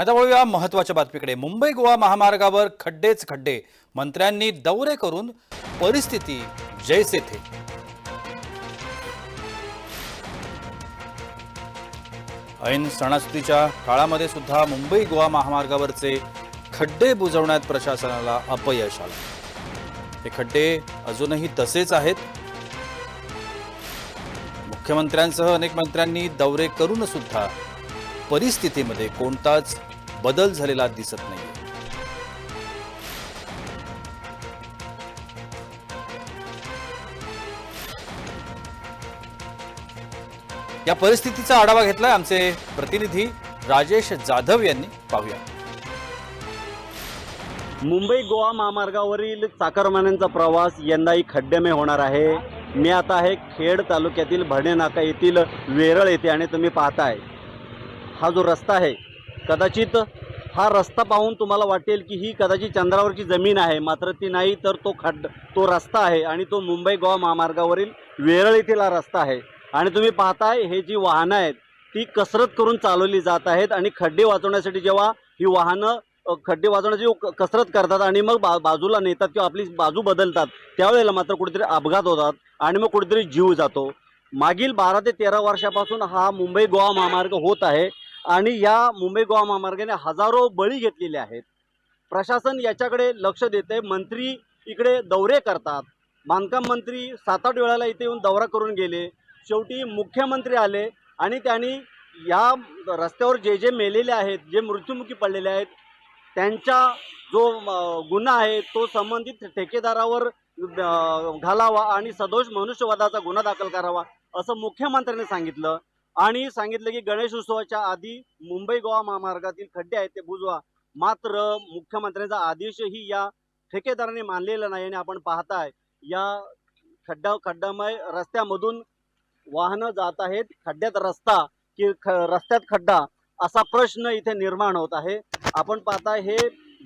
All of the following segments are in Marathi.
आता वळूया महत्त्वाच्या बातमीकडे. मुंबई गोवा महामार्गावर खड्डेच खड्डे. मंत्र्यांनी दौरे करून परिस्थिती जैसे थे. ऐन सणासुदीच्या काळामध्ये सुद्धा मुंबई गोवा महामार्गावरचे खड्डे बुजवण्यात प्रशासनाला अपयश आलं. हे खड्डे अजूनही तसेच आहेत. मुख्यमंत्र्यांसह अनेक मंत्र्यांनी दौरे करून सुद्धा परिस्थितीमध्ये कोणताच बदल झालेला दिसत नाही या परिस्थितीचा आढावा घेतलाय आमचे प्रतिनिधी राजेश जाधव यांनी. पाहूया. मुंबई गोवा महामार्गावरील चाकरमान्यांचा प्रवास यंदाही खड्डेमय होणार आहे. मी आता आहे खेड तालुक्यातील भडेनाका येथील वेरळ येथे आणि तुम्ही पाहताय. हा जो रस्ता आहे कदाचित हा रस्ता पाहून तुम्हाला वाटेल की ही कदाचित चंद्रावरची जमीन आहे. मात्र ती नाही तर तो खड्ड तो रस्ता आहे आणि तो मुंबई गोवा महामार्गावरील वेरळ येथील हा रस्ता आहे. आणि तुम्ही पाहताय हे जी वाहनं आहेत ती कसरत करून चालवली जात आहेत आणि खड्डे वाचवण्यासाठी जेव्हा ही वाहनं खड्डे वाजवण्याची कसरत करतात आणि मग बा बाजूला नेतात किंवा आपली बाजू बदलतात त्यावेळेला मात्र कुठेतरी अपघात होतात आणि मग कुठेतरी जीव जातो. मागील बारा ते तेरा वर्षापासून हा मुंबई गोवा महामार्ग होत आहे. आणि या मुंबई गोवा महामार्गाने हजारो बळी घेतलेले आहेत. प्रशासन याच्याकडे लक्ष देते मंत्री इकडे दौरे करतात. बांधकाम मंत्री सात आठ वेळाला इथे येऊन दौरा करून गेले. शेवटी मुख्यमंत्री आले आणि त्यांनी या रस्त्यावर जे जे मेलेले आहेत जे मृत्युमुखी पडलेले आहेत त्यांचा जो गुन्हा आहे तो संबंधित ठेकेदारावर घालावा आणि सदोष मनुष्यवादाचा गुन्हा दाखल करावा असं मुख्यमंत्र्यांनी सांगितलं. आणि सांगितलं की गणेश उत्सवाच्या आधी मुंबई गोवा महामार्गातील खड्डे आहेत ते बुजवा. मात्र मुख्यमंत्र्यांचा आदेशही या ठेकेदाराने मानलेला नाही आणि आपण पाहताय या खड्डा खड्डामय रस्त्यामधून वाहनं जात आहेत. खड्ड्यात रस्ता की ख रस्त्यात खड्डा असा प्रश्न इथे निर्माण होत आहे. आपण पाहताय हे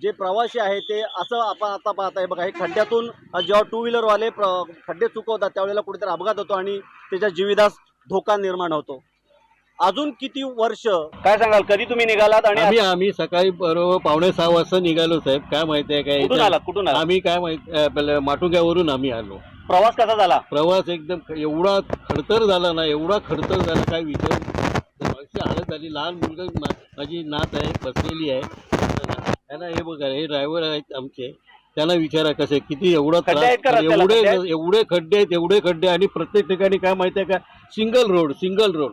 जे प्रवासी आहे ते असं आपण आता पाहताय. बघा हे खड्ड्यातून जेव्हा टू व्हीलरवाले प्र खड्डे चुकवतात त्यावेळेला कुठेतरी अपघात होतो आणि त्याच्या जीवितास धोका निर्माण होतो. अजून किती वर्ष? काय सांगाल कधी तुम्ही निघालात आणि आम्ही आम्ही सकाळी बरोबर पावणे सहा वाजता निघालो साहेब. काय माहिती आहे काय? कुठून इथे- आलात? कुठून आलात? आम्ही काय माहिती माटुंग्यावरून आम्ही आलो. प्रवास कसा झाला? प्रवास एकदम एवढा खडतर झाला ना एवढा खडतर झाला काय विचार हालत झाली. लहान मुलगा माझी नात आहे बसलेली आहे. त्यांना हे बघा हे ड्रायव्हर आहेत आमचे. त्यांना विचारा कसे किती एवढा? एवढे? एवढे खड्डे आहेत एवढे खड्डे आणि प्रत्येक ठिकाणी काय माहिती आहे का? Single road single road.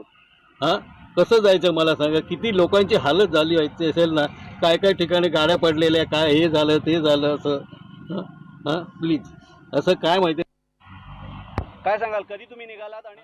हा? कसं जायचं मला सांगा? किती लोकांची हालत झाली व्हायची असेल ना? काय काय ठिकाणी गाड्या पडलेल्या काय हे झालं ते झालं असं. हां? हां? प्लीज. असं काय माहिती? काय सांगाल? कधी तुम्ही निघालात आणि